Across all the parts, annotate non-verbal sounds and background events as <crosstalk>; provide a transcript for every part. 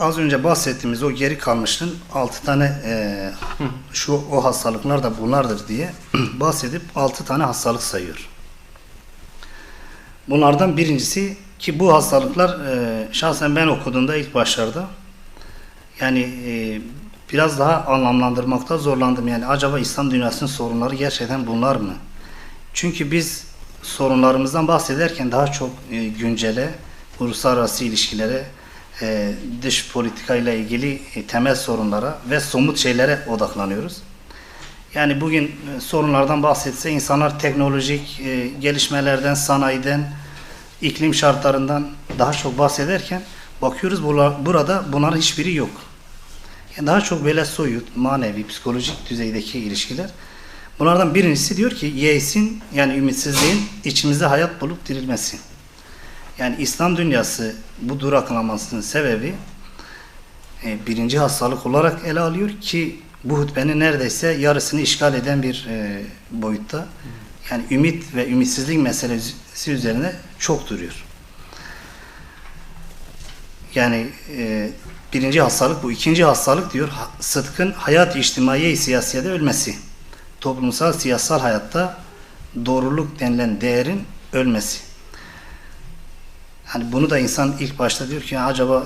Az önce bahsettiğimiz o geri kalmışlığın 6 tane e, şu o hastalıklar da bunlardır diye <clears throat> bahsedip 6 tane hastalık sayıyor. Bunlardan birincisi ki bu hastalıklar e, şahsen ben okuduğumda ilk başlarda yani e, biraz daha anlamlandırmakta zorlandım. Yani acaba İslam dünyasının sorunları gerçekten bunlar mı? Çünkü biz sorunlarımızdan bahsederken daha çok e, güncele, uluslararası ilişkilere, e, dış politikayla ilgili e, temel sorunlara ve somut şeylere odaklanıyoruz. Yani bugün e, sorunlardan bahsetse insanlar teknolojik e, gelişmelerden, sanayiden, iklim şartlarından daha çok bahsederken bakıyoruz bula- burada bunların hiçbiri yok. Yani daha çok böyle soyut, manevi, psikolojik düzeydeki ilişkiler. Bunlardan birincisi diyor ki yeisin yani ümitsizliğin içimizde hayat bulup dirilmesi. Yani İslam dünyası bu duraklamasının sebebi e, birinci hastalık olarak ele alıyor ki bu hutbenin neredeyse yarısını işgal eden bir e, boyutta. Yani ümit ve ümitsizlik meselesi üzerine çok duruyor. Yani e, birinci hastalık bu. ikinci hastalık diyor sıdkın hayat içtimai siyasiyede ölmesi. Toplumsal siyasal hayatta doğruluk denilen değerin ölmesi. Hani bunu da insan ilk başta diyor ki "Ya acaba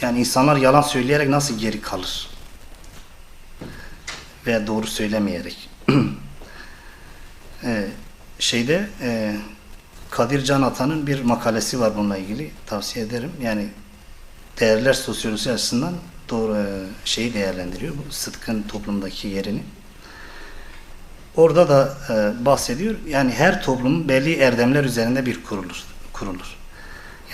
yani insanlar yalan söyleyerek nasıl geri kalır? Veya doğru söylemeyerek. Ee, <clears throat> şeyde e, Kadir Can Atan'ın bir makalesi var bununla ilgili. Tavsiye ederim. Yani değerler sosyolojisi açısından doğru e, şeyi değerlendiriyor. Bu sıdkın toplumdaki yerini. Orada da e, bahsediyor. Yani her toplumun belli erdemler üzerinde bir kurulur. kurulur.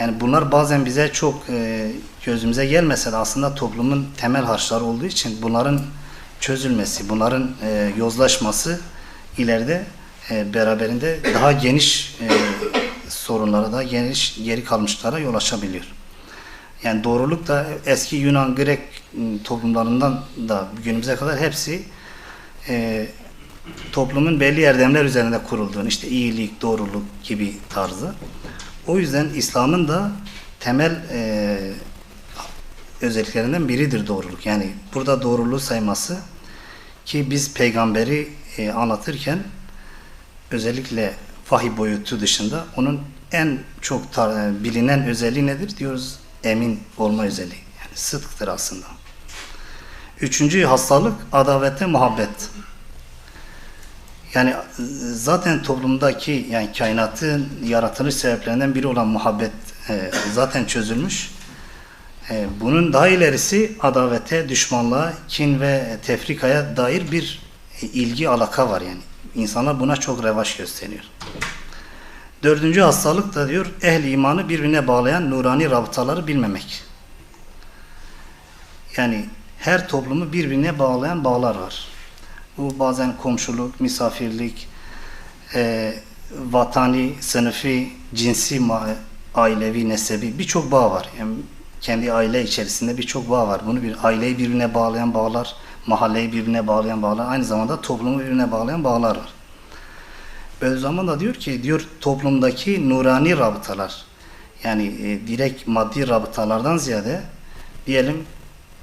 Yani bunlar bazen bize çok e, gözümüze gelmese de aslında toplumun temel harçları olduğu için bunların çözülmesi, bunların e, yozlaşması ileride e, beraberinde daha geniş e, sorunlara, daha geniş geri kalmışlara yol açabiliyor. Yani doğruluk da eski Yunan, Grek toplumlarından da günümüze kadar hepsi e, toplumun belli erdemler üzerinde kurulduğunu, işte iyilik, doğruluk gibi tarzı. O yüzden İslam'ın da temel e, özelliklerinden biridir doğruluk. Yani burada doğruluğu sayması ki biz peygamberi e, anlatırken özellikle vahiy boyutu dışında onun en çok tar- e, bilinen özelliği nedir diyoruz? Emin olma özelliği. Yani sıdktır aslında. Üçüncü hastalık adavete muhabbet. Yani e, zaten toplumdaki yani kainatın yaratılış sebeplerinden biri olan muhabbet e, zaten çözülmüş. E, bunun daha ilerisi adavete, düşmanlığa, kin ve tefrikaya dair bir e, ilgi alaka var yani. İnsanlar buna çok revaç gösteriyor. Dördüncü hastalık da diyor ehli imanı birbirine bağlayan nurani rabıtaları bilmemek. Yani her toplumu birbirine bağlayan bağlar var. Bu bazen komşuluk, misafirlik, e, vatani, sınıfi, cinsi, ailevi, nesebi birçok bağ var. Yani kendi aile içerisinde birçok bağ var. Bunu bir aileyi birbirine bağlayan bağlar, mahalleyi birbirine bağlayan bağlar, aynı zamanda toplumu birbirine bağlayan bağlar var. Bediüzzaman da diyor ki, diyor toplumdaki nurani rabıtalar, yani e, direkt maddi rabıtalardan ziyade diyelim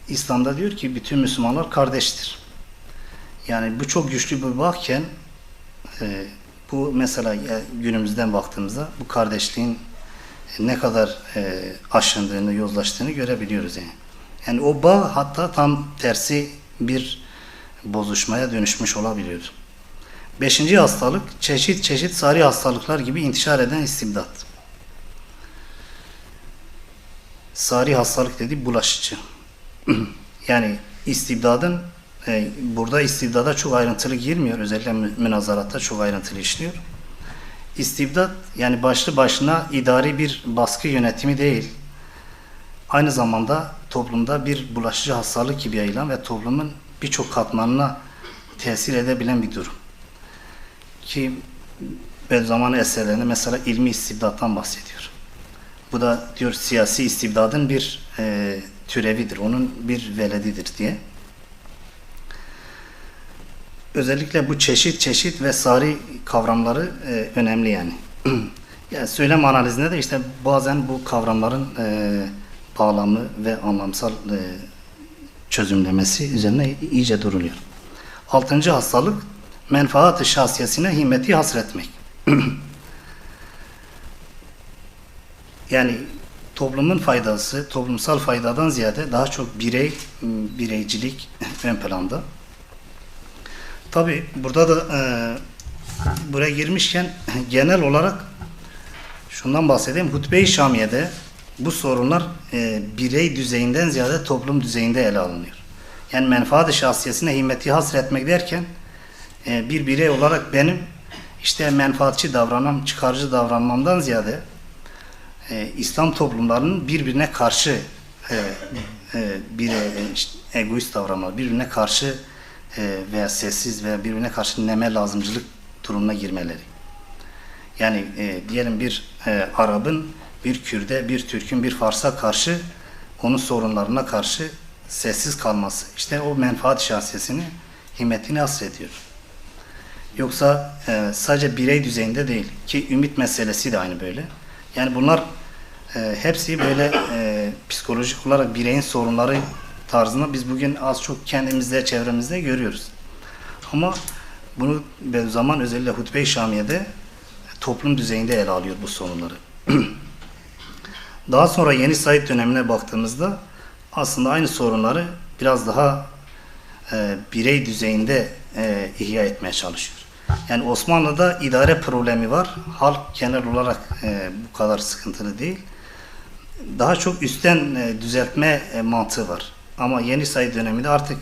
İslam'da diyor ki bütün Müslümanlar kardeştir. Yani bu çok güçlü bir bağken e, bu mesela e, günümüzden baktığımızda bu kardeşliğin ne kadar e, aşındığını, yozlaştığını görebiliyoruz yani. Yani o bağ hatta tam tersi bir bozuşmaya dönüşmüş olabiliyor. Beşinci hastalık çeşit çeşit sari hastalıklar gibi intişar eden istibdat. Sari hastalık dedi bulaşıcı. <clears throat> yani istibdadın e, burada istibdada çok ayrıntılı girmiyor. Özellikle mü- münazaratta çok ayrıntılı işliyor. İstibdat yani başlı başına idari bir baskı yönetimi değil. Aynı zamanda toplumda bir bulaşıcı hastalık gibi yayılan ve toplumun birçok katmanına tesir edebilen bir durum. Ki Bediüzzaman eserlerinde mesela ilmi istibdattan bahsediyor. Bu da diyor siyasi istibdadın bir e, türevidir, onun bir veledidir diye. Özellikle bu çeşit çeşit ve sari kavramları e, önemli yani. <clears throat> yani söylem analizinde de işte bazen bu kavramların e, bağlamı ve anlamsal e, çözümlemesi üzerine iyice duruluyor. Altıncı hastalık menfaat-ı şahsiyesine himmeti hasretmek. <clears throat> yani toplumun faydası, toplumsal faydadan ziyade daha çok birey, bireycilik <clears throat> ön planda. Tabi burada da e, buraya girmişken <laughs> genel olarak şundan bahsedeyim. Hutbe-i Şamiye'de bu sorunlar e, birey düzeyinden ziyade toplum düzeyinde ele alınıyor. Yani menfaat-ı şahsiyesine himmeti hasretmek derken e, bir birey olarak benim işte menfaatçi davranmam, çıkarcı davranmamdan ziyade e, İslam toplumlarının birbirine karşı e, e, bir e, işte egoist davranma, birbirine karşı e, veya sessiz veya birbirine karşı neme lazımcılık durumuna girmeleri. Yani e, diyelim bir e, Arap'ın bir Kürt'e, bir Türk'ün bir Fars'a karşı onun sorunlarına karşı sessiz kalması. İşte o menfaat şahsiyesini, himmetini hasrediyor. Yoksa e, sadece birey düzeyinde değil ki ümit meselesi de aynı böyle. Yani bunlar e, hepsi böyle e, psikolojik olarak bireyin sorunları tarzında biz bugün az çok kendimizde, çevremizde görüyoruz. Ama bunu ben zaman özellikle Hutbe-i Şamiye'de toplum düzeyinde ele alıyor bu sorunları. <clears throat> Daha sonra Yeni Said dönemine baktığımızda aslında aynı sorunları biraz daha e, birey düzeyinde e, ihya etmeye çalışıyor. Yani Osmanlı'da idare problemi var. Halk genel olarak e, bu kadar sıkıntılı değil. Daha çok üstten e, düzeltme e, mantığı var. Ama Yeni Said döneminde artık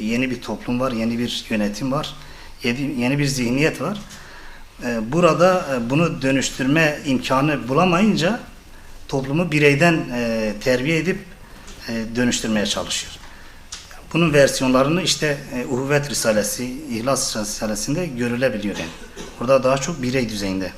yeni bir toplum var, yeni bir yönetim var, yeni, bir zihniyet var. E, burada e, bunu dönüştürme imkanı bulamayınca toplumu bireyden e, terbiye edip e, dönüştürmeye çalışıyor. Bunun versiyonlarını işte Uhuvvet Risalesi, İhlas Risalesi'nde görülebiliyor yani. Burada daha çok birey düzeyinde.